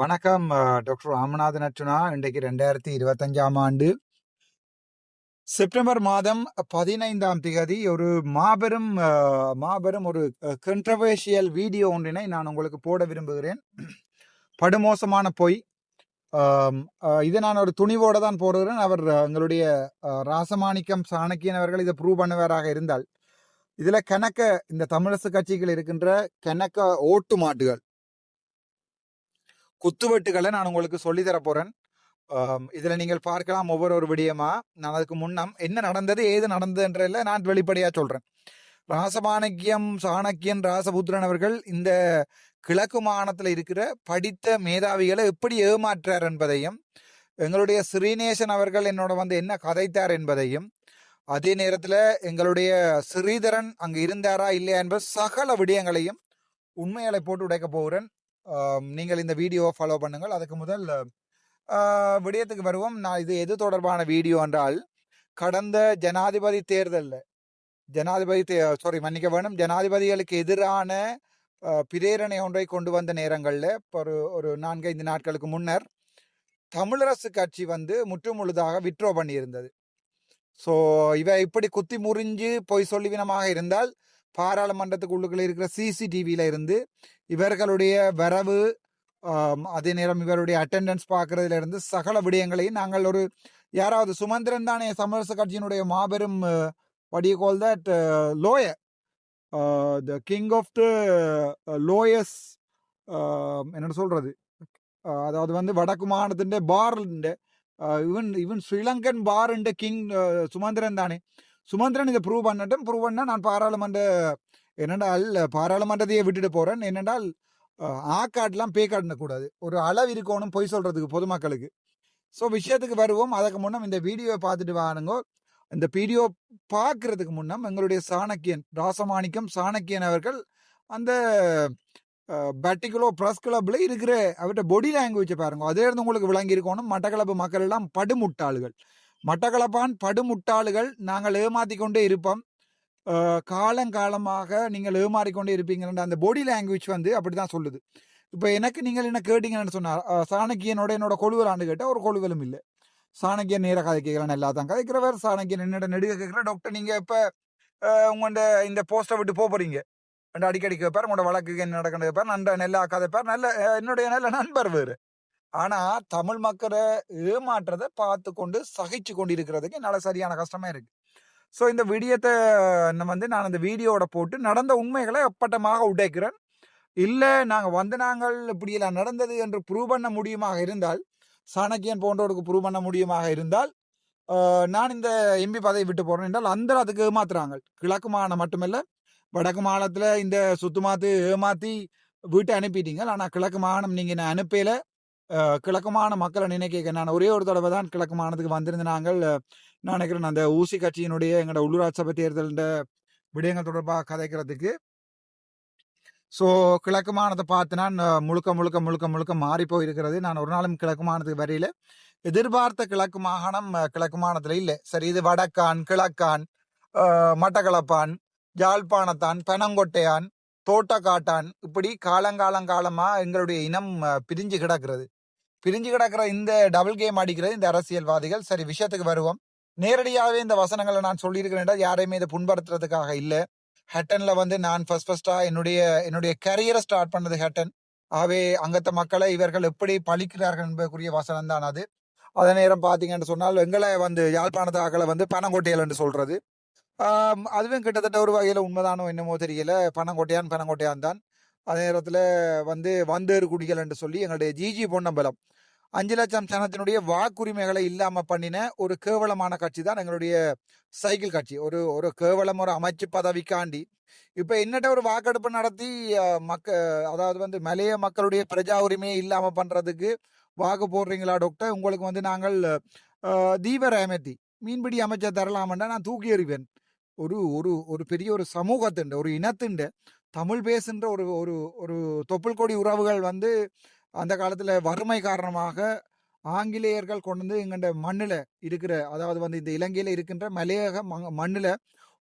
வணக்கம் டாக்டர் ராமநாதன் அர்ச்சுனா இன்றைக்கு ரெண்டாயிரத்தி இருபத்தஞ்சாம் ஆண்டு. செப்டம்பர் மாதம் பதினைந்தாம் திகதி ஒரு மாபெரும் மாபெரும் ஒரு கண்ட்ரவர்ஷியல் வீடியோ ஒன்றினை நான் உங்களுக்கு போட விரும்புகிறேன். படுமோசமான பொய். இதை இது நான் ஒரு துணிவோட தான் போடுகிறேன். அவர் எங்களுடைய ராசமாணிக்கம் சாணக்கியன் அவர்கள் இதை ப்ரூவ் பண்ணுவாராக இருந்தால். இதில் கணக்க இந்த தமிழரசு கட்சிகள் இருக்கின்ற கணக்க ஓட்டு மாட்டுகள். குத்துவெட்டுகளை நான் உங்களுக்கு சொல்லி தர போறேன் இதுல நீங்கள் பார்க்கலாம் ஒவ்வொரு ஒரு விடயமா. நான் அதுக்கு முன்னம் என்ன நடந்தது ஏது நடந்ததுன்றதுல நான் வெளிப்படையா சொல்றேன். ராசமாணக்கியம் சாணக்கியன் ராசபுத்திரன் அவர்கள் இந்த கிழக்கு மாகாணத்துல இருக்கிற படித்த மேதாவிகளை எப்படி ஏமாற்றார் என்பதையும் எங்களுடைய ஸ்ரீநேசன் அவர்கள் என்னோட வந்து என்ன கதைத்தார் என்பதையும் அதே நேரத்துல எங்களுடைய ஸ்ரீதரன் அங்கே இருந்தாரா இல்லையா என்பது சகல விடயங்களையும் உண்மைகளை போட்டு உடைக்க போகிறேன். நீங்கள் இந்த வீடியோவை ஃபாலோ பண்ணுங்கள். அதுக்கு முதல் விடயத்துக்கு வருவோம். நான் இது எது தொடர்பான வீடியோ என்றால் கடந்த ஜனாதிபதி தேர்தலில் ஜனாதிபதி தே சாரி மன்னிக்க வேணும். ஜனாதிபதிகளுக்கு எதிரான பிரேரணை ஒன்றை கொண்டு வந்த நேரங்களில் ஒரு ஒரு நான்கைந்து நாட்களுக்கு முன்னர் தமிழரசு கட்சி வந்து முற்றுமுழுதாக விட்ரோ பண்ணியிருந்தது. ஸோ இவ இப்படி குத்தி முறிஞ்சு பொய் சொல்லிவினமாக இருந்தால் பாராளுமன்றத்துக்கு உள்ளுக்குள்ள இருக்கிற சிசிடிவியில இருந்து இவர்களுடைய வரவு அதே நேரம் இவருடைய அட்டெண்டன்ஸ் பார்க்கறதுல இருந்து சகல விடயங்களையும் நாங்கள் ஒரு யாராவது சுமந்திரன் தானே சமரச கட்சியினுடைய மாபெரும் வடிய கோல் that lawyer the king of the lawyers என்ன சொல்றது? அதாவது வந்து வடக்கு மாநிலத்தின் பார் இவன் இவன் ஸ்ரீலங்கன் பார் கிங் சுமந்திரன் தானே. சுமந்திரன் இதை ப்ரூவ் பண்ணட்டும். ப்ரூவ் பண்ணா நான் பாராளுமன்ற என்னென்றால் பாராளுமன்றத்தையே விட்டுட்டு போகிறேன் என்னென்றால் ஆ கார்டெலாம் பே காட்டக்கூடாது. ஒரு அளவு இருக்கணும் பொய் சொல்கிறதுக்கு பொதுமக்களுக்கு. ஸோ விஷயத்துக்கு வருவோம். அதுக்கு முன்னே இந்த வீடியோவை பார்த்துட்டு வானுங்கோ இந்த வீடியோ பார்க்கறதுக்கு முன்னம் எங்களுடைய சாணக்கியன் ராசமாணிக்கம் சாணக்கியன் அவர்கள் அந்த பர்டிகுலோ ப்ரெஸ் கிளப்பில் இருக்கிற அவர்கிட்ட பொடி லாங்குவேஜை பாருங்க. அதே இருந்து உங்களுக்கு விளங்கி இருக்கணும் மட்டக்களப்பு மக்கள் எல்லாம் படுமுட்டாளுகள். மட்டக்களப்பான் படுமுட்டாளுகள். நாங்கள் ஏமாத்தி கொண்டே இருப்போம். காலங்காலமாக நீங்கள் ஏமாறிக்கொண்டே இருப்பீங்கன்ற அந்த பாடி லாங்குவேஜ் வந்து அப்படிதான் சொல்லுது. இப்போ எனக்கு நீங்கள் என்ன கேட்டீங்கன்னு சொன்னார் சாணக்கியனோட என்னோட கொழுவலான்னு கேட்டால் ஒரு கொழுவலும் இல்லை. சாணக்கியன் நேர கதை கேட்கலாம் எல்லா தான் கதைக்கிறவர். சாணக்கியன் என்னோட நெடுக கேட்குற டாக்டர் நீங்கள் இப்போ உங்கள்ட இந்த போஸ்ட்டை விட்டு போக போகிறீங்க ரெண்டு அடிக்கடி கேட்பார் உங்களோட வழக்கு என்ன நடக்கணும் கேட்பார் நன்ற நல்ல கதைப்பார். நல்ல என்னுடைய நல்ல நண்பர் வேறு. ஆனால் தமிழ் மக்களை ஏமாற்றதை பார்த்து கொண்டு சகிச்சு கொண்டு இருக்கிறதுக்கு நல்ல சரியான கஷ்டமாக இருக்குது ஸோ இந்த வீடியோத்தை வந்து நான் அந்த வீடியோவோட போட்டு நடந்த உண்மைகளை அப்பட்டமாக உடைக்கிறேன். இல்லை நாங்கள் வந்து நாங்கள் இப்படியெல்லாம் நடந்தது என்று ப்ரூவ் பண்ண முடியுமாக இருந்தால் சாணக்கியன் போன்றவருக்கு ப்ரூவ் பண்ண முடியுமாக இருந்தால் நான் இந்த எம்பி பதவி விட்டு போகிறேன் என்றால் அந்த அதுக்கு ஏமாத்துறாங்க கிழக்கு மாகாணம் மட்டுமல்ல வடக்கு மாநிலத்தில் இந்த சுத்துமாத்து ஏமாற்றி வீட்டை அனுப்பிட்டீங்க ஆனால் கிழக்கு மாகாணம் நீங்கள் நான் அனுப்பலை கிழக்குமான மக்களை நினைக்க நான் ஒரே ஒரு தடவை தான் கிழக்கு மாகாணத்துக்கு வந்திருந்த நாங்கள் நான் நினைக்கிறேன் அந்த ஊசி கட்சியினுடைய எங்களோட உள்ளூராட்சி சபை தேர்தல் விடயங்கள் தொடர்பாக கதைக்கிறதுக்கு. ஸோ கிழக்குமானத்தை பார்த்து நான் முழுக்க முழுக்க முழுக்க முழுக்க மாறி போயிருக்கிறது. நான் ஒரு நாளும் கிழக்கு வரையில எதிர்பார்த்த கிழக்கு மாகாணம் அஹ், இல்லை. சரி இது வடக்கான் கிழக்கான் மட்டக்களப்பான் யாழ்ப்பாணத்தான் பனங்கொட்டையான் தோட்டக்காட்டான் இப்படி காலங்காலங்காலமாக எங்களுடைய இனம் பிரிஞ்சு கிடக்கிறது. பிரிஞ்சு கிடக்கிற இந்த டபுள் கேம் அடிக்கிறது இந்த அரசியல்வாதிகள் சரி விஷயத்துக்கு வருவோம். நேரடியாகவே இந்த வசனங்களை நான் சொல்லியிருக்கிறேன் யாரையுமே இதை புண்படுத்துறதுக்காக இல்லை. ஹெட்டனில் வந்து நான் ஃபர்ஸ்ட் ஃபர்ஸ்டா என்னுடைய என்னுடைய கரியரை ஸ்டார்ட் பண்ணது ஹேட்டன் ஆகவே அங்கத்த மக்களை இவர்கள் எப்படி பழிக்கிறார்கள் என்பதற்குரிய வசனம் தான் அது. அதே நேரம் பார்த்தீங்கன்னு சொன்னால் எங்களை வந்து யாழ்ப்பாணத்து ஆக்களை வந்து பனங்கொட்டையல் என்று சொல்கிறது அதுவும் கிட்டத்தட்ட ஒரு வகையில் உண்மைதானோ என்னமோ தெரியல. பனங்கொட்டையான் பனங்கொட்டையான் தான் அதே நேரத்தில் வந்து வந்தேறு குடிகள் என்று சொல்லி எங்களுடைய ஜிஜி பொன்னம்பலம். அஞ்சு லட்சம் சனத்தினுடைய வாக்குரிமைகளை இல்லாமல் பண்ணின ஒரு கேவலமான கட்சி தான் எங்களுடைய சைக்கிள் கட்சி. ஒரு ஒரு கேவலம் ஒரு அமைச்சு பதவிக்காண்டி. இப்போ என்னட்ட ஒரு வாக்கெடுப்பு நடத்தி மக்க அதாவது வந்து மலைய மக்களுடைய பிரஜா உரிமையை இல்லாமல் பண்ணுறதுக்கு வாக்கு போடுறீங்களா டாக்டர்? உங்களுக்கு வந்து நாங்கள் அஹ், தீவிர அமைத்தி மீன்பிடி அமைச்சர் தரலாமண்டா நான் தூக்கி எறிவேன். ஒரு ஒரு ஒரு பெரிய ஒரு சமூகத்துண்டு ஒரு இனத்துண்டு. தமிழ் பேசுன்ற ஒரு ஒரு ஒரு தொப்புள் கொடி உறவுகள் வந்து அந்த காலத்தில் வறுமை காரணமாக ஆங்கிலேயர்கள் கொண்டு வந்து எங்கள்கிட்ட மண்ணில் இருக்கிற அதாவது வந்து இந்த இலங்கையில் இருக்கின்ற மலையக மண்ணில்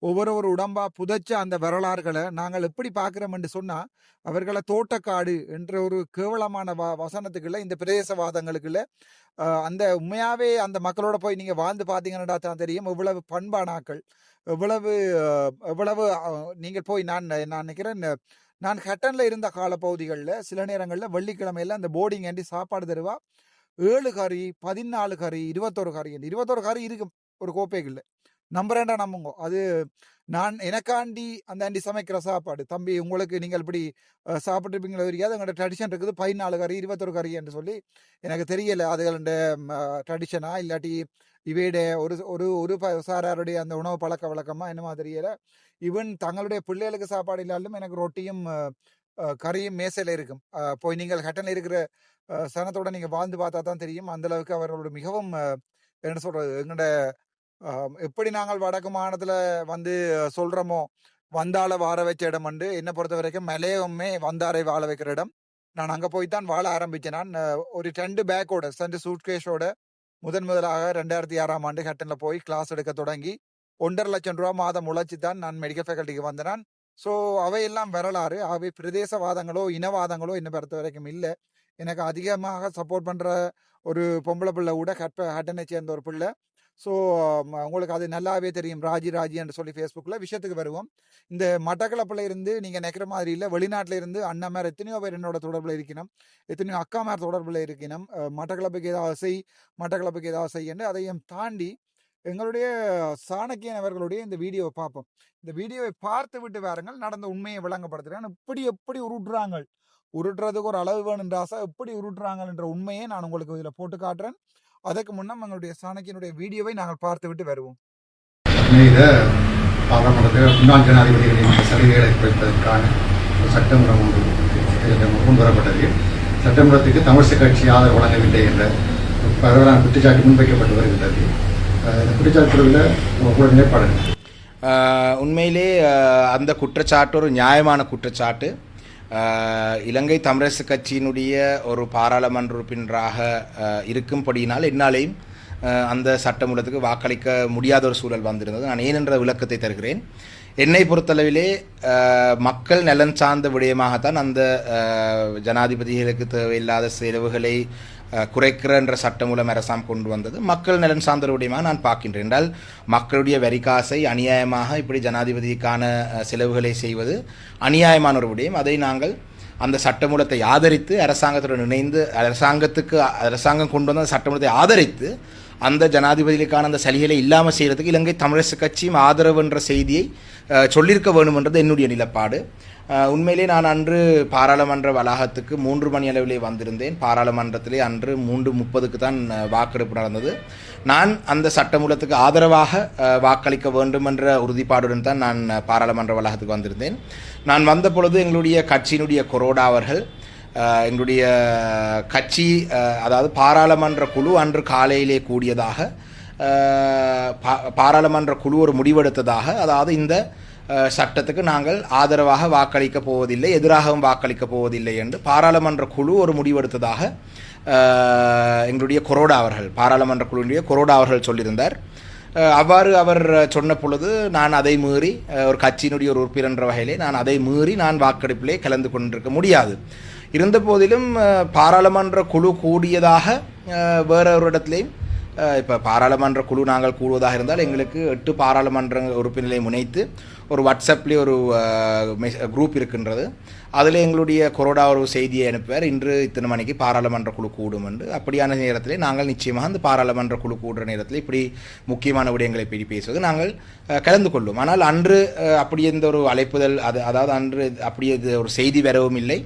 ஒவ்வொரு ஒரு உடம்பா புதைச்ச அந்த வரலாறுகளை நாங்கள் எப்படி பார்க்கிறோம்னு சொன்னா அவர்களை தோட்டக்காடு என்ற ஒரு கேவலமான வ வசனத்துக்குள்ள இந்த பிரதேசவாதங்களுக்குள்ள அந்த உண்மையாவே அந்த மக்களோட போய் நீங்க வாழ்ந்து பார்த்தீங்கன்னா தான் தெரியும். எவ்வளவு பண்பானாக்கள் எவ்வளவு எவ்வளவு நீங்கள் போய் நான் நான் நினைக்கிறேன் நான் ஹட்டனில் இருந்த காலப்பகுதிகளில் சில நேரங்களில் வெள்ளிக்கிழமையில் அந்த போர்டிங் ஏண்டி சாப்பாடு தருவா ஏழு கறி பதினாலு கறி இருபத்தொரு கறி இருபத்தொரு கறி இருக்கும் ஒரு கோப்பைக்குள்ள. நம்புறேன்டா நம்புங்க. அது நான் எனக்காண்டி அந்த ஆண்டி சமைக்கிற சாப்பாடு. தம்பி உங்களுக்கு நீங்கள் இப்படி சாப்பிட்ருப்பீங்களோ தெரியாது. எங்களோட ட்ரெடிஷன் இருக்குது. பதினாலு கறி இருபத்தொரு கறி என்று சொல்லி எனக்கு தெரியல. அதுகளோட ட்ரெடிஷனா இல்லாட்டி இவையுடைய ஒரு ஒரு ஒரு ப- சாராருடைய அந்த உணவு பழக்க வழக்கமாக என்னமா தெரியல. ஈவன் தங்களுடைய பிள்ளைகளுக்கு சாப்பாடு இல்லாலும் எனக்கு ரொட்டியும் கறியும் மேசையில் இருக்கும். போய் நீங்கள் ஹட்டனில் இருக்கிற அஹ், சனத்தோட வாழ்ந்து பார்த்தா தான் தெரியும். அந்த அளவுக்கு அவர்களோட மிகவும் என்ன சொல்கிறது எங்களோட எப்படி நாங்கள் வடக்கு மாநிலத்தில் வந்து சொல்கிறோமோ வந்தால வாழ வச்ச இடம் வந்து என்னை பொறுத்த வரைக்கும் மலையமே வந்தாரை வாழ வைக்கிற இடம். நான் அங்கே போய் தான் வாழ ஆரம்பித்தேன் நான் ஒரு ரெண்டு பேக்கோட ரெண்டு சூட்கேஷோட முதன் முதலாக ரெண்டாயிரத்தி ஆறாம் ஆண்டு ஹட்டனில் போய் கிளாஸ் எடுக்க தொடங்கி ஒன்றரை லட்சம் ரூபா மாதம் உழைச்சி தான் நான் மெடிக்கல் ஃபேக்கல்ட்டிக்கு வந்தேன் ஸோ அவையெல்லாம் வரலாறு. அவை பிரதேசவாதங்களோ இனவாதங்களோ என்னை பொறுத்த வரைக்கும் இல்லை. எனக்கு அதிகமாக சப்போர்ட் பண்ணுற ஒரு பொம்பளை பிள்ளை கூட ஹட்ட ஹட்டனை சேர்ந்த ஒரு பிள்ளை. ஸோ um, உங்களுக்கு அது நல்லாவே தெரியும். ராஜி ராஜி என்று சொல்லி ஃபேஸ்புக்கில் விஷயத்துக்கு வருவோம். இந்த மட்டக்களப்பில் இருந்து நீங்கள் நினைக்கிற மாதிரி இல்லை. வெளிநாட்டில் இருந்து அண்ணன் மேர் எத்தனையோ பேர் என்னோட தொடர்பில் இருக்கணும். எத்தனையோ அக்கா மேர் தொடர்பில் இருக்கணும். மட்டக்களப்புக்கு ஏதாவது செய் மட்டக்களப்புக்கு ஏதாவது செய்யன்னு அதையும் தாண்டி எங்களுடைய சாணக்கியன் அவர்களுடைய இந்த வீடியோவை பார்ப்போம். இந்த வீடியோவை பார்த்து விட்டு வாருங்கள். நடந்த உண்மையை விளங்கப்படுத்துகிறேன் இப்படி எப்படி உருட்டுறாங்க உருட்டுறதுக்கு ஒரு அளவு வேணுன்ற ஆசை. எப்படி உருட்டுறாங்கன்ற உண்மையை நான் உங்களுக்கு இதில் போட்டு காட்டுறேன். அதற்கு முன்னம் எங்களுடைய சாணக்கியனுடைய வீடியோவை நாங்கள் பார்த்து விட்டு வருவோம் பாராளுமன்றத்தில் முன்னாள் ஜனாதிபதிகளின் சலுகைகளை குறைப்பதற்கான ஒரு சட்டமூலம் ஒன்று இதில் கொண்டு வரப்பட்டது. சட்டமூலத்துக்கு தமிழிசை கட்சி ஆதரவு வழங்கவில்லை என்ற பரவலான குற்றச்சாட்டு முன்வைக்கப்பட்டு வருகின்றது. இந்த குற்றச்சாட்டுகளில் உங்களோட நிலைப்பாடு. உண்மையிலே அந்த குற்றச்சாட்டு ஒரு நியாயமான குற்றச்சாட்டு. இலங்கை தமிழரசு கட்சியினுடைய ஒரு பாராளுமன்ற உறுப்பினராக இருக்கும்படியினால் என்னாலேயும் அந்த சட்டமூலத்துக்கு வாக்களிக்க முடியாத ஒரு சூழல் வந்திருந்தது. நான் ஏன் என்ற விளக்கத்தை தருகிறேன். என்னை பொறுத்தளவிலே மக்கள் நலன் சார்ந்த விடயமாகத்தான் அந்த ஜனாதிபதிகளுக்கு தேவையில்லாத செலவுகளை குறைக்கிற என்ற சட்டமூலம் மூலம் கொண்டு வந்தது. மக்கள் நலன் சார்ந்த விடயமாக நான் பார்க்கின்றேன். என்றால் மக்களுடைய வரிகாசை அநியாயமாக இப்படி ஜனாதிபதிக்கான செலவுகளை செய்வது அநியாயமான ஒரு விடயம். அதை நாங்கள் அந்த சட்டமூலத்தை ஆதரித்து அரசாங்கத்துடன் இணைந்து அரசாங்கத்துக்கு அரசாங்கம் கொண்டு வந்த சட்டமூலத்தை ஆதரித்து அந்த ஜனாதிபதிகளுக்கான அந்த சலுகைகளை இல்லாமல் செய்கிறதுக்கு இலங்கை தமிழரசு கட்சியும் ஆதரவு என்ற செய்தியை சொல்லியிருக்க வேண்டுமென்றது என்னுடைய நிலப்பாடு. உண்மையிலே நான் அன்று பாராளுமன்ற வளாகத்துக்கு மூன்று மணி அளவிலே வந்திருந்தேன். பாராளுமன்றத்திலே அன்று மூன்று முப்பதுக்கு தான் வாக்கெடுப்பு நடந்தது. நான் அந்த சட்டமூலத்துக்கு ஆதரவாக வாக்களிக்க வேண்டும் என்ற உறுதிப்பாடுடன் தான் நான் பாராளுமன்ற வளாகத்துக்கு வந்திருந்தேன். நான் வந்த பொழுது எங்களுடைய கட்சியினுடைய கொரோடா அவர்கள் எங்களுடைய கட்சி அதாவது பாராளுமன்ற குழு அன்று காலையிலே கூடியதாக பா- பாராளுமன்ற குழு ஒரு முடிவெடுத்ததாக அதாவது இந்த சட்டத்துக்கு நாங்கள் ஆதரவாக வாக்களிக்க போவதில்லை எதிராகவும் வாக்களிக்க போவதில்லை என்று பாராளுமன்ற குழு ஒரு முடிவெடுத்ததாக எங்களுடைய கொரோடா அவர்கள் பாராளுமன்ற குழுவினுடைய கொரோடா அவர்கள் சொல்லியிருந்தார். அவ்வாறு அவர் சொன்ன பொழுது நான் அதை மீறி ஒரு கட்சியினுடைய ஒரு உறுப்பினர் என்ற வகையிலே நான் அதை மீறி நான் வாக்கெடுப்பிலே கலந்து கொண்டிருக்க முடியாது. இருந்த போதிலும் பாராளுமன்ற குழு கூடியதாக வேற ஒரு இடத்துலையும் இப்போ பாராளுமன்ற குழு நாங்கள் கூடுவதாக இருந்தால் எங்களுக்கு எட்டு பாராளுமன்ற உறுப்பினர்களை முனைத்து ஒரு வாட்ஸ்அப்லேயே ஒரு குரூப் இருக்கின்றது. அதில் எங்களுடைய கொரோடா ஒரு செய்தியை அனுப்புவார். இன்று இத்தனை மணிக்கு பாராளுமன்ற குழு கூடும் என்று. அப்படியான நேரத்தில் நாங்கள் நிச்சயமாக அந்த பாராளுமன்ற குழு கூடுற நேரத்தில் இப்படி முக்கியமான விடயங்களை பற்றி பேசுவது நாங்கள் கலந்து கொள்ளும். ஆனால் அன்று அப்படி எந்த ஒரு அழைப்புதல் அது அதாவது அன்று அப்படி இது ஒரு செய்தி வரவும் இல்லை.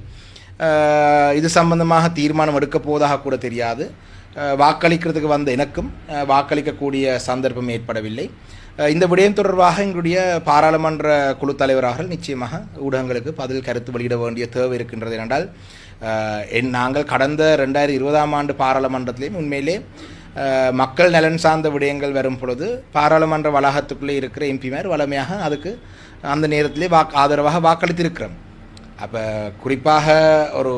இது சம்பந்தமாக தீர்மானம் எடுக்கப் போவதாக கூட தெரியாது வாக்களிக்கிறதுக்கு வந்த எனக்கும் வாக்களிக்கக்கூடிய சந்தர்ப்பம் ஏற்படவில்லை இந்த விடயம் தொடர்பாக எங்களுடைய பாராளுமன்ற குழு தலைவராக நிச்சயமாக ஊடகங்களுக்கு பதில் கருத்து வெளியிட வேண்டிய தேவை இருக்கின்றது என்றால் என் நாங்கள் கடந்த ரெண்டாயிரத்தி இருபதாம் ஆண்டு பாராளுமன்றத்திலேயும் உண்மையிலே மக்கள் நலன் சார்ந்த விடயங்கள் வரும் பொழுது பாராளுமன்ற வளாகத்துக்குள்ளே இருக்கிற எம்பிமார் வளமையாக அதுக்கு அந்த நேரத்திலே வாக்கு ஆதரவாக வாக்களித்திருக்கிறோம் அப்போ குறிப்பாக ஒரு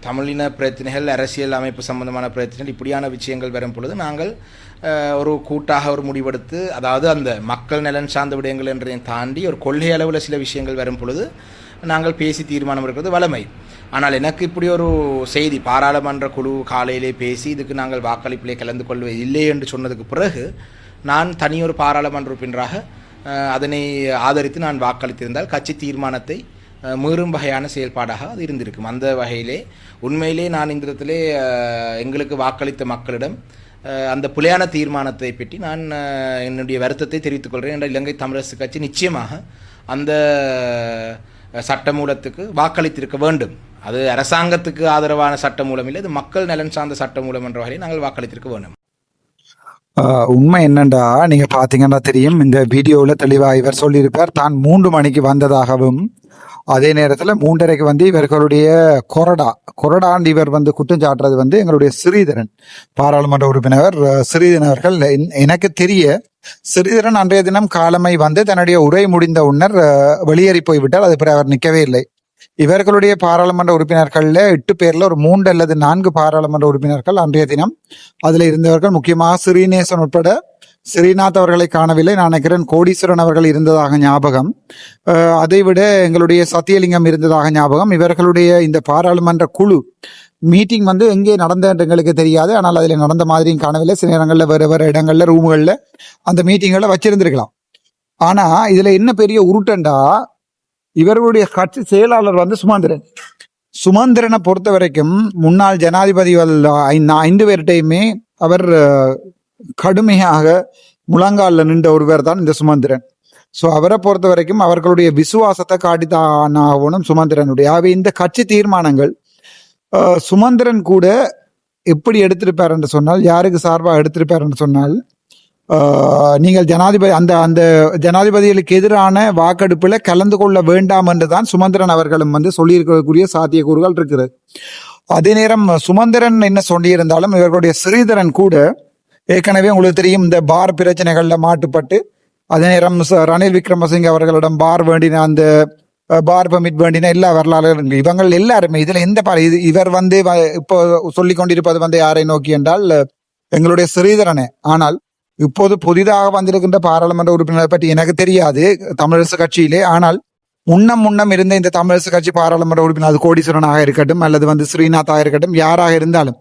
தமிழின பிரச்சனைகள் அரசியல் அமைப்பு சம்பந்தமான பிரச்சனைகள் இப்படியான விஷயங்கள் வரும் பொழுது நாங்கள் ஒரு கூட்டாக ஒரு முடிவெடுத்து அதாவது அந்த மக்கள் நலன் சார்ந்த விடயங்கள் என்றதையும் தாண்டி ஒரு கொள்கை அளவில் சில விஷயங்கள் வரும் பொழுது நாங்கள் பேசி தீர்மானம் இருக்கிறது வளமை ஆனால் எனக்கு இப்படி ஒரு செய்தி பாராளுமன்ற குழு காலையிலே பேசி இதுக்கு நாங்கள் வாக்களிப்பிலே கலந்து கொள்வது இல்லை என்று சொன்னதுக்கு பிறகு நான் தனியொரு பாராளுமன்ற உறுப்பினராக அதனை ஆதரித்து நான் வாக்களித்திருந்தால் கட்சி தீர்மானத்தை மீறும் வகையான செயல்பாடாக அது இருந்திருக்கும். அந்த வகையிலே உண்மையிலே நான் இந்த இடத்திலே எங்களுக்கு வாக்களித்த மக்களிடம் அந்த புலையான தீர்மானத்தை பற்றி நான் என்னுடைய வருத்தத்தை தெரிவித்துக் கொள்கிறேன். என்ற இலங்கை தமிழரசு கட்சி நிச்சயமாக அந்த சட்டமூலத்துக்கு வாக்களித்திருக்க வேண்டும். அது அரசாங்கத்துக்கு ஆதரவான சட்டமூலம் இல்லை இது மக்கள் நலன் சார்ந்த சட்டமூலம் என்ற வகையில் நாங்கள் வாக்களித்திருக்க வேண்டும். உண்மை என்னண்டா? நீங்க பாத்தீங்கன்னா தெரியும் இந்த வீடியோவில் தெளிவா இவர் சொல்லியிருப்பார். தான் மூன்று மணிக்கு வந்ததாகவும் அதே நேரத்தில் மூன்றரைக்கு வந்து இவர்களுடைய கொரடா கொரடாண்டு இவர் வந்து குற்றம் சாட்டுறது வந்து எங்களுடைய ஸ்ரீதரன் பாராளுமன்ற உறுப்பினர் ஸ்ரீதரன் அவர்கள். எனக்கு தெரிய ஸ்ரீதரன் அன்றைய தினம் காலமை வந்து தன்னுடைய உரை முடிந்த உன்னர் வெளியேறி போய்விட்டார். அது பிறகு அவர் நிற்கவே இல்லை. இவர்களுடைய பாராளுமன்ற உறுப்பினர்கள்ல எட்டு பேர்ல ஒரு மூன்று அல்லது நான்கு பாராளுமன்ற உறுப்பினர்கள் அன்றைய தினம். அதுல இருந்தவர்கள் முக்கியமாக ஸ்ரீநேசன் உட்பட ஸ்ரீநாத் அவர்களை காணவில்லை. நான் நினைக்கிறேன் கோடீஸ்வரன் அவர்கள் இருந்ததாக ஞாபகம். அதைவிட எங்களுடைய சத்தியலிங்கம் இருந்ததாக ஞாபகம். இவர்களுடைய இந்த பாராளுமன்ற குழு மீட்டிங் வந்து எங்கே நடந்த எங்களுக்கு தெரியாது. ஆனால் அதில் நடந்த மாதிரியும் காணவில்லை. சில நேரங்களில் வேறு வேறு இடங்களில் ரூம்களில் அந்த மீட்டிங்களை வச்சிருந்திருக்கலாம். ஆனால் இதில் என்ன பெரிய உருட்டண்டா இவர்களுடைய கட்சி செயலாளர் வந்து சுமந்திரன். சுமந்திரனை பொறுத்த வரைக்கும் முன்னாள் ஜனாதிபதி ஐந்து ஐந்து பேர்கிட்டையுமே அவர் கடுமையாக முழங்காலில் நின்ற ஒருவர் தான் இந்த சுமந்திரன். ஸோ அவரை பொறுத்த வரைக்கும் அவர்களுடைய விசுவாசத்தை காட்டித்தான் ஆகணும் சுமந்திரனுடைய. அவை இந்த கட்சி தீர்மானங்கள் சுமந்திரன் கூட எப்படி எடுத்திருப்பார் என்று சொன்னால் யாருக்கு சார்பாக எடுத்திருப்பார் என்று சொன்னால் நீங்கள் ஜனாதிபதி அந்த அந்த ஜனாதிபதிகளுக்கு எதிரான வாக்கெடுப்பில் கலந்து கொள்ள வேண்டாம் என்று தான் சுமந்திரன் அவர்களும் வந்து சொல்லியிருக்கக்கூடிய சாத்தியக்கூறுகள் இருக்குது. அதே நேரம் சுமந்திரன் என்ன சொல்லியிருந்தாலும் இவர்களுடைய ஸ்ரீதரன் கூட ஏற்கனவே உங்களுக்கு தெரியும் இந்த பார் பிரச்சனைகளில் மாட்டுப்பட்டு அதே நேரம் ச- ரணில் விக்ரமசிங்க அவர்களிடம் பார் வேண்டின அந்த பார் பமிட் வேண்டின எல்லா வரலாறுகளும் இவங்க எல்லாருமே இதில் எந்த பார் இது இவர் வந்து இப்போ சொல்லி கொண்டிருப்பது வந்து யாரை நோக்கி என்றால் எங்களுடைய ஸ்ரீதரனே ஆனால் இப்போது புதிதாக வந்திருக்கின்ற பாராளுமன்ற உறுப்பினரை பற்றி எனக்கு தெரியாது தமிழரசு கட்சியிலே. ஆனால் முன்னம் முன்னம் இருந்த இந்த தமிழரசு கட்சி பாராளுமன்ற உறுப்பினர் அது கோடீஸ்வரனாக இருக்கட்டும் அல்லது வந்து ஸ்ரீநாத்தாக இருக்கட்டும் யாராக இருந்தாலும்.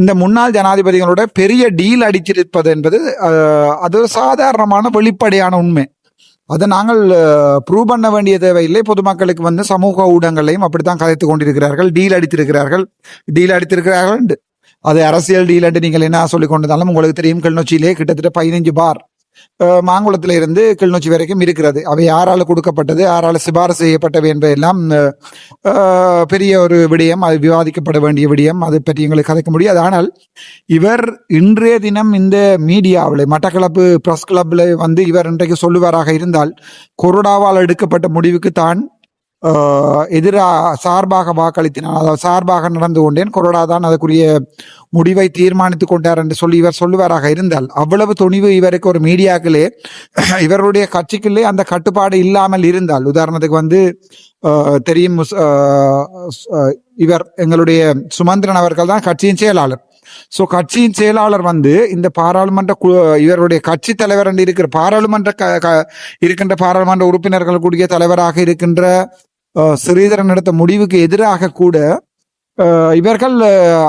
இந்த முன்னாள் ஜனாதிபதிகளோட பெரிய டீல் அடிச்சிருப்பது என்பது அது ஒரு சாதாரணமான வெளிப்படையான உண்மை. அதை நாங்கள் ப்ரூவ் பண்ண வேண்டிய தேவையில்லை. பொதுமக்களுக்கு வந்து சமூக ஊடகங்களையும் அப்படித்தான் கதைத்து கொண்டிருக்கிறார்கள். டீல் அடித்திருக்கிறார்கள். டீல் அடித்திருக்கிறார்கள். அது அரசியல் டீலண்டு நீங்கள் என்ன சொல்லிக் கொண்டிருந்தாலும் உங்களுக்கு தெரியும் கிளிநொச்சியிலே கிட்டத்தட்ட பதினைஞ்சு பார். அஹ், மாங்குளத்தில இருந்து கிளிநொச்சி வரைக்கும் இருக்கிறது. அவை யாரால கொடுக்கப்பட்டது யாரால சிபாரசு செய்யப்பட்டவை என்பதெல்லாம் பெரிய ஒரு விடயம். அது விவாதிக்கப்பட வேண்டிய விடயம். அதை பற்றி எங்களுக்கு கதைக்க முடியாது. ஆனால் இவர் இன்றைய தினம் இந்த மீடியாவில் மட்டக்களப்பு பிரஸ் கிளப்ல வந்து இவர் இன்றைக்கு சொல்லுவாராக இருந்தால் கொரோனாவால் எடுக்கப்பட்ட முடிவுக்கு தான் எதிராக சார்பாக வாக்களித்தினார். அதாவது சார்பாக நடந்து கொண்டேன். கொரோனா தான் அதுக்குரிய முடிவை தீர்மானித்துக் கொண்டார் என்று சொல்லி இவர் சொல்லுவாராக. இருந்தால் அவ்வளவு துணிவு இவருக்கு ஒரு மீடியாக்களே இவருடைய கட்சிக்குள்ளே அந்த கட்டுப்பாடு இல்லாமல் இருந்தால். உதாரணத்துக்கு வந்து தெரியும் முஸ்- இவர் எங்களுடைய சுமந்திரன் அவர்கள் தான் கட்சியின் செயலாளர். சோ கட்சியின் செயலாளர் வந்து இந்த பாராளுமன்ற இவருடைய கட்சி தலைவர் என்று இருக்கிற பாராளுமன்ற க- க- இருக்கின்ற பாராளுமன்ற உறுப்பினர்கள் கூடிய தலைவராக இருக்கின்ற ஸ்ரீதரன் எடுத்த முடிவுக்கு எதிராக கூட இவர்கள்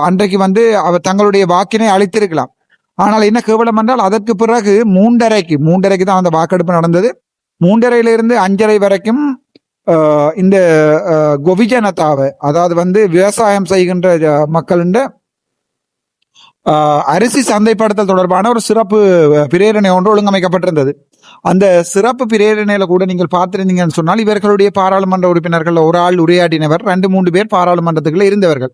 அன்றைக்கு வந்து அவர் தங்களுடைய வாக்கினை அளித்திருக்கலாம். ஆனால் என்ன கேவலம் என்றால் அதற்கு பிறகு மூன்றரைக்கு மூன்றரைக்கு தான் அந்த வாக்கெடுப்பு நடந்தது. மூன்றரையிலிருந்து அஞ்சரை வரைக்கும் இந்த கொவிஜனதாவை அதாவது வந்து விவசாயம் செய்கின்ற அஹ், மக்களின் அரிசி சந்தைப்படுத்தல் தொடர்பான ஒரு சிறப்பு பிரேரணை ஒன்று ஒழுங்கமைக்கப்பட்டிருந்தது. அந்த சிறப்பு பிரேரணையில கூட நீங்கள் பார்த்திருந்தீங்கன்னு சொன்னால் இவர்களுடைய பாராளுமன்ற உறுப்பினர்கள் ஒரு ஆள் உரையாடினவர் ரெண்டு மூன்று பேர் பாராளுமன்றத்துக்குள்ள இருந்தவர்கள்.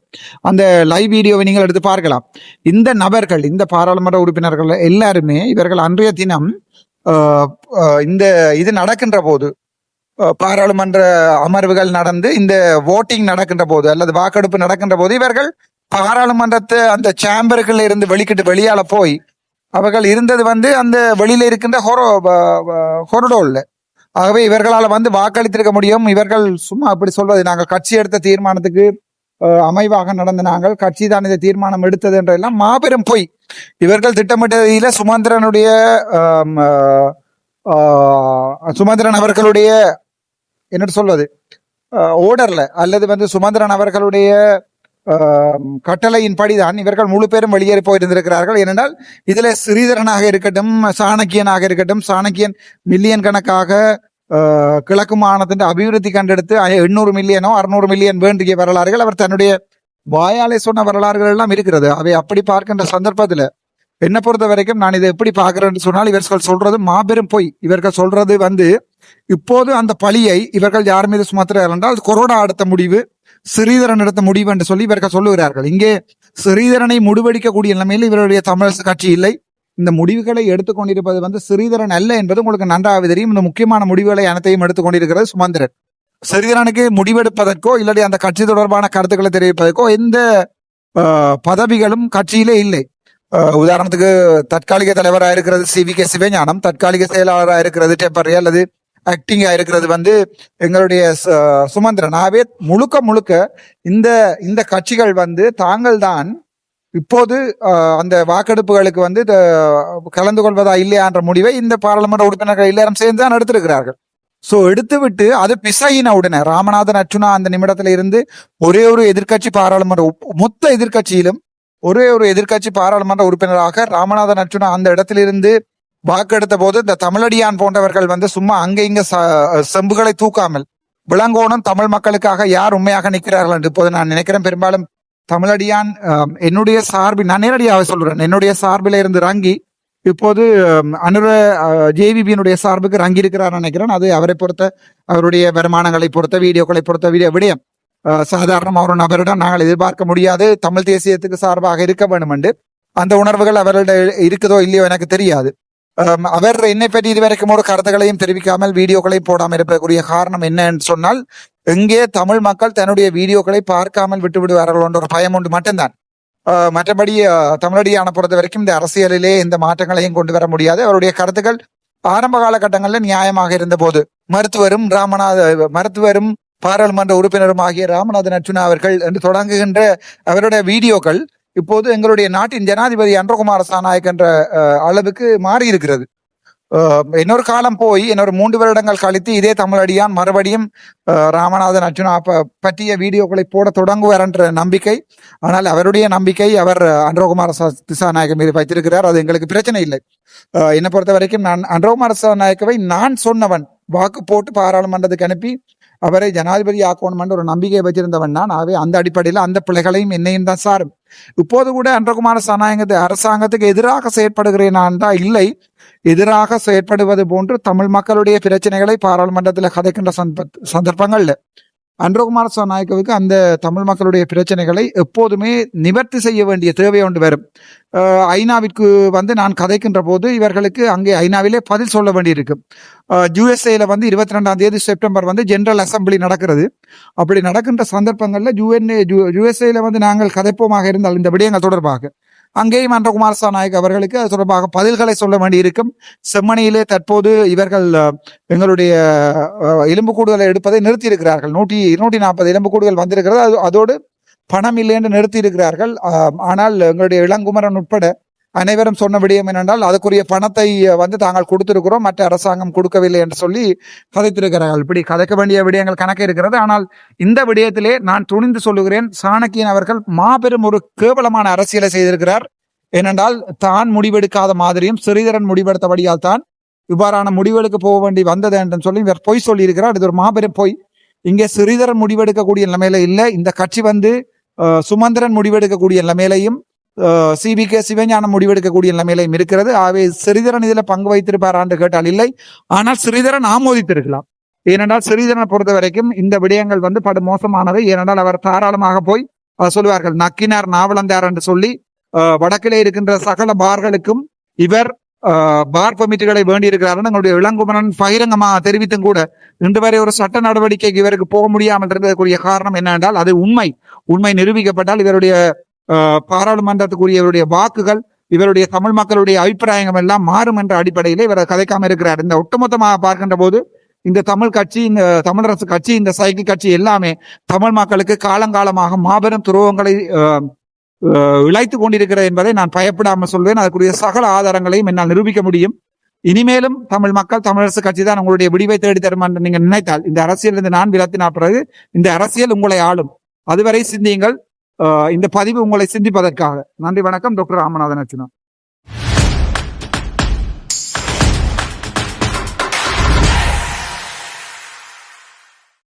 அந்த லைவ் வீடியோவை நீங்கள் எடுத்து பார்க்கலாம். இந்த நபர்கள் இந்த பாராளுமன்ற உறுப்பினர்கள் எல்லாருமே இவர்கள் அன்றைய தினம் இந்த இது நடக்கின்ற போது பாராளுமன்ற அமர்வுகள் நடந்து இந்த ஓட்டிங் நடக்கின்ற போது அல்லது வாக்கெடுப்பு நடக்கின்ற போது இவர்கள் பாராளுமன்றத்தை அந்த சேம்பருக்குள்ள இருந்து வெளிக்கிட்டு வெளியால போய் அவர்கள் இருந்தது வந்து அந்த வெளியில இருக்கின்ற ஹொரோ ஹொரடோல்ல. ஆகவே இவர்களால் வந்து வாக்களித்திருக்க முடியும். இவர்கள் சும்மா அப்படி சொல்வது நாங்கள் கட்சி எடுத்த தீர்மானத்துக்கு அமைவாக நடந்த நாங்கள் கட்சி தான் இந்த தீர்மானம் எடுத்தது என்றெல்லாம் மாபெரும் பொய். இவர்கள் திட்டமிட்டதில சுமந்திரனுடைய சுமந்திரன் அவர்களுடைய என்ன சொல்வது ஓடர்ல அல்லது வந்து சுமந்திரன் அவர்களுடைய கட்டளையின்படிதான் இவர்கள் முழு பேரும் வெளியேறி போயிருந்திருக்கிறார்கள். ஏனென்றால் இதில் ஸ்ரீதரனாக இருக்கட்டும் சாணக்கியனாக இருக்கட்டும் சாணக்கியன் மில்லியன் கணக்காக கிழக்கு மாநிலத்தின் அபிவிருத்தி கண்டெடுத்து எண்ணூறு மில்லியனோ அறுநூறு மில்லியன் வேண்டிய வரலாறுகள் அவர் தன்னுடைய வாயாலே சொன்ன வரலாறுகள் எல்லாம் இருக்கிறது. அவை அப்படி பார்க்கின்ற சந்தர்ப்பத்தில் என்னை பொறுத்த வரைக்கும் நான் இதை எப்படி பார்க்கிறேன்னு சொன்னால் இவர்கள் சொல்றது மாபெரும் பொய். இவர்கள் சொல்றது வந்து இப்போது அந்த பழியை இவர்கள் யார் மீது சுமத்துறார்கள் என்றால் கொரோனா அடுத்த முடிவு. ஸ்ரீதரன் எடுத்த முடிவு என்று சொல்லி இவர்கள் சொல்லுகிறார்கள். இங்கே ஸ்ரீதரனை முடிவெடுக்கக்கூடிய நிலைமையில் இவருடைய தமிழரசு கட்சி இல்லை. இந்த முடிவுகளை எடுத்துக்கொண்டிருப்பது வந்து ஸ்ரீதரன் அல்ல என்பது உங்களுக்கு நன்றாக தெரியும். இந்த முக்கியமான முடிவுகளை அனைத்தையும் எடுத்துக்கொண்டிருக்கிறது சுமந்திரன். ஸ்ரீதரனுக்கு முடிவெடுப்பதற்கோ இல்லாட்டி அந்த கட்சி தொடர்பான கருத்துக்களை தெரிவிப்பதற்கோ எந்த பதவிகளும் கட்சியிலே இல்லை. உதாரணத்துக்கு தற்காலிக தலைவராக இருக்கிறது சி வி கே சிவஞானம் தற்காலிக செயலாளராக இருக்கிறது டெம்பரரி அல்லது ஆக்டிங்கா இருக்கிறது வந்து எங்களுடைய ச- சுமந்திரன். ஆகவே முழுக்க முழுக்க இந்த இந்த கட்சிகள் வந்து தாங்கள் தான் இப்போது அந்த வாக்கெடுப்புகளுக்கு வந்து த- கலந்து கொள்வதா இல்லையா என்ற முடிவை இந்த பாராளுமன்ற உறுப்பினர்கள் எல்லாரும் சேர்ந்து தான் எடுத்திருக்கிறார்கள். ஸோ எடுத்துவிட்டு அது பிசையின உடனே ராமநாதன் அர்ச்சுனா அந்த நிமிடத்துல இருந்து ஒரே ஒரு எதிர்க்கட்சி பாராளுமன்ற மொத்த எதிர்க்கட்சியிலும் ஒரே ஒரு எதிர்க்கட்சி பாராளுமன்ற உறுப்பினராக ராமநாதன் அர்ச்சுனா அந்த இடத்திலிருந்து வாக்கெடுத்த போது இந்த தமிழடியான் போன்றவர்கள் வந்து சும்மா அங்க இங்க ச- செம்புகளை தூக்காமல் விளங்கோணம் தமிழ் மக்களுக்காக யார் உண்மையாக நிற்கிறார்கள் என்று இப்போது நான் நினைக்கிறேன். பெரும்பாலும் தமிழடியான் என்னுடைய சார்பில் நான் நேரடியாக சொல்றேன். என்னுடைய சார்பில் இருந்து ரங்கி இப்போது அனுர ஜேவிபியினுடைய சார்புக்கு ரங்கி இருக்கிறார் நினைக்கிறேன். அது அவரை பொறுத்த அவருடைய வருமானங்களை பொறுத்த வீடியோக்களை பொறுத்த வீடியோ விடயம். சாதாரணம் சாதாரண ஒரு நபரிடம் நாங்கள் எதிர்பார்க்க முடியாது. தமிழ் தேசியத்துக்கு சார்பாக இருக்க வேண்டும் என்று அந்த உணர்வுகள் அவர்களிட இருக்குதோ இல்லையோ எனக்கு தெரியாது. அவர் என்னை பற்றி இதுவரைக்கும் ஒரு கருத்துக்களையும் தெரிவிக்காமல் வீடியோக்களை போடாமல் இருப்பதற்குரிய காரணம் என்ன சொன்னால் எங்கே தமிழ் மக்கள் தன்னுடைய வீடியோக்களை பார்க்காமல் விட்டுவிடுவார்கள் என்ற ஒரு பயம் உண்டு மட்டும்தான். மற்றபடி ஆஹ் தமிழடியான பொறுத்த வரைக்கும் இந்த அரசியலிலே எந்த மாற்றங்களையும் கொண்டு வர முடியாது. அவருடைய கருத்துக்கள் ஆரம்ப காலகட்டங்களில் நியாயமாக இருந்த போது மருத்துவரும் ராமநாத மருத்துவரும் பாராளுமன்ற உறுப்பினரும் ஆகிய ராமநாதன் அர்ஜுனா அவர்கள் என்று தொடங்குகின்ற அவருடைய வீடியோக்கள் இப்போது எங்களுடைய நாட்டின் ஜனாதிபதி அன்றகுமார சாநாயக் என்ற அளவுக்கு மாறி இருக்கிறது ஆஹ், இன்னொரு காலம் போய் இன்னொரு மூன்று வருடங்கள் கழித்து இதே தமிழடியான் மறுபடியும் ராமநாதன் அர்ஜுனா பற்றிய வீடியோக்களை போட தொடங்குவார் என்ற நம்பிக்கை ஆனால் அவருடைய நம்பிக்கை அவர் அன்றகுமார ச- திசாநாயகம் மீது வைத்திருக்கிறார். அது எங்களுக்கு பிரச்சனை இல்லை. ஆஹ், என்னை பொறுத்த வரைக்கும் நான் அன்றகுமார திசாநாயக்கவை நான் சொன்னவன். வாக்கு போட்டு பாராளுமன்றத்துக்கு அனுப்பி அவரை ஜனாதிபதி ஆக்கணும் ஒரு நம்பிக்கையை வச்சிருந்தவன் நான் ஆகவே அந்த அடிப்படையில் அந்த பிள்ளைகளையும் என்னையும் தான் சாரும். இப்போது கூட அன்றகுமார சனாயங்கத்து அரசாங்கத்துக்கு எதிராக செயற்படுகிறேன் நான் தான் இல்லை. எதிராக செயற்படுவது போன்று தமிழ் மக்களுடைய பிரச்சனைகளை பாராளுமன்றத்தில் கதைக்கின்ற சந்தர்ப்ப- சந்தர்ப்பங்கள்ல. அன்றகுமார நாயக்கவுக்கு அந்த தமிழ் மக்களுடைய பிரச்சனைகளை எப்போதுமே நிவர்த்தி செய்ய வேண்டிய தேவை ஒன்று வரும் ஐநாவிற்கு வந்து நான் கதைக்கின்ற போது இவர்களுக்கு அங்கே ஐநாவிலே பதில் சொல்ல வேண்டியிருக்கும் யூஎஸ்ஏல வந்து இருபத்தி ரெண்டாம் தேதி செப்டம்பர் வந்து ஜென்ரல் அசம்பிளி நடக்கிறது. அப்படி நடக்கின்ற சந்தர்ப்பங்கள்ல யூஎன்ஏ யூஎஸ்ஏல வந்து நாங்கள் கதைப்போமாக இருந்தால் இந்த விடயங்கள் தொடர்பாக. அங்கேயும் அன்ற குமாரசா நாயக் அவர்களுக்கு அது தொடர்பாக பதில்களை சொல்ல வேண்டியிருக்கும். செம்மணியிலே தற்போது இவர்கள் எங்களுடைய எலும்பு கூடுதலை எடுப்பதை நிறுத்தியிருக்கிறார்கள். நூற்றி இருநூற்றி நாற்பது கூடுதல் வந்திருக்கிறது. அது அதோடு பணம் இல்லை என்று நிறுத்தி இருக்கிறார்கள் ஆனால் எங்களுடைய இளங்குமரன் உட்பட அனைவரும் சொன்ன விடயம் என்னென்றால் அதுக்குரிய பணத்தை வந்து தாங்கள் கொடுத்திருக்கிறோம். மற்ற அரசாங்கம் கொடுக்கவில்லை என்று சொல்லி கதைத்திருக்கிறார்கள். இப்படி கதைக்க வேண்டிய விடயங்கள் கணக்கு இருக்கிறது. ஆனால் இந்த விடயத்திலே நான் துணிந்து சொல்லுகிறேன் சாணக்கியன் அவர்கள் மாபெரும் ஒரு கேவலமான அரசியலை செய்திருக்கிறார். ஏனென்றால் தான் முடிவெடுக்காத மாதிரியும் ஸ்ரீதரன் முடிவெடுத்தபடியால் தான் இவ்வாறான முடிவெடுக்க போக வேண்டி வந்தது என்று சொல்லி இவர் பொய் சொல்லியிருக்கிறார். இது ஒரு மாபெரும் பொய். இங்கே ஸ்ரீதரன் முடிவெடுக்கக்கூடிய நிலைமையில இல்லை. இந்த கட்சி வந்து சுமந்திரன் முடிவெடுக்கக்கூடிய நிலைமையிலையும் சிபி கே சிவஞானம் முடிவெடுக்கக்கூடிய நிலைமையிலையும் இருக்கிறது. ஆகவே ஸ்ரீதரன் இதில் பங்கு வைத்திருப்பார் என்று கேட்டால் இல்லை. ஆனால் ஸ்ரீதரன் ஆமோதித்திருக்கலாம். ஏனென்றால் ஸ்ரீதரனை பொறுத்த வரைக்கும் இந்த விடயங்கள் வந்து படு மோசமானது. ஏனென்றால் அவர் தாராளமாக போய் சொல்லுவார்கள் நக்கினார் நாவலந்தார் என்று சொல்லி வடக்கிலே இருக்கின்ற சகல பார்களுக்கும் இவர் பார் பெர்மிட்டுகளை வேண்டியிருக்கிறார் எங்களுடைய இளங்குமரன் பகிரங்கமாக தெரிவித்தும் கூட இன்று வரை ஒரு சட்ட நடவடிக்கைக்கு இவருக்கு போக முடியாமல் இருந்ததற்குரிய காரணம் என்னென்றால் அது உண்மை. உண்மை நிரூபிக்கப்பட்டால் இவருடைய பாராளுமன்றத்துக்குரியவருடைய பாராளுமன்றத்துக்குரிய இவருடைய வாக்குகள் இவருடைய தமிழ் மக்களுடைய அபிப்பிராயங்கள் எல்லாம் மாறும் என்ற அடிப்படையில் இவர் கதைக்காம இருக்கிறார். இந்த ஒட்டுமொத்தமாக பார்க்கின்ற போது இந்த தமிழ் கட்சி இந்த தமிழரசு கட்சி இந்த சைக்கிள் கட்சி எல்லாமே தமிழ் மக்களுக்கு காலங்காலமாக மாபெரும் துரோகங்களை இழைத்து கொண்டிருக்கிறது என்பதை நான் பயப்படாமல் சொல்வேன். அதற்குரிய சகல ஆதாரங்களையும் என்னால் நிரூபிக்க முடியும். இனிமேலும் தமிழ் மக்கள் தமிழரசு கட்சி தான் உங்களுடைய விடிவை தேடி தரும் என்று நீங்கள் நினைத்தால் இந்த அரசியலிருந்து நான் விலத்தினா பிறகு இந்த அரசியல் உங்களை ஆளும். அதுவரை சிந்தியுங்கள். இந்த பதிவு உங்களை சிந்திப்பதற்காக. நன்றி வணக்கம். டாக்டர் ராமநாதன் அர்ச்சுனா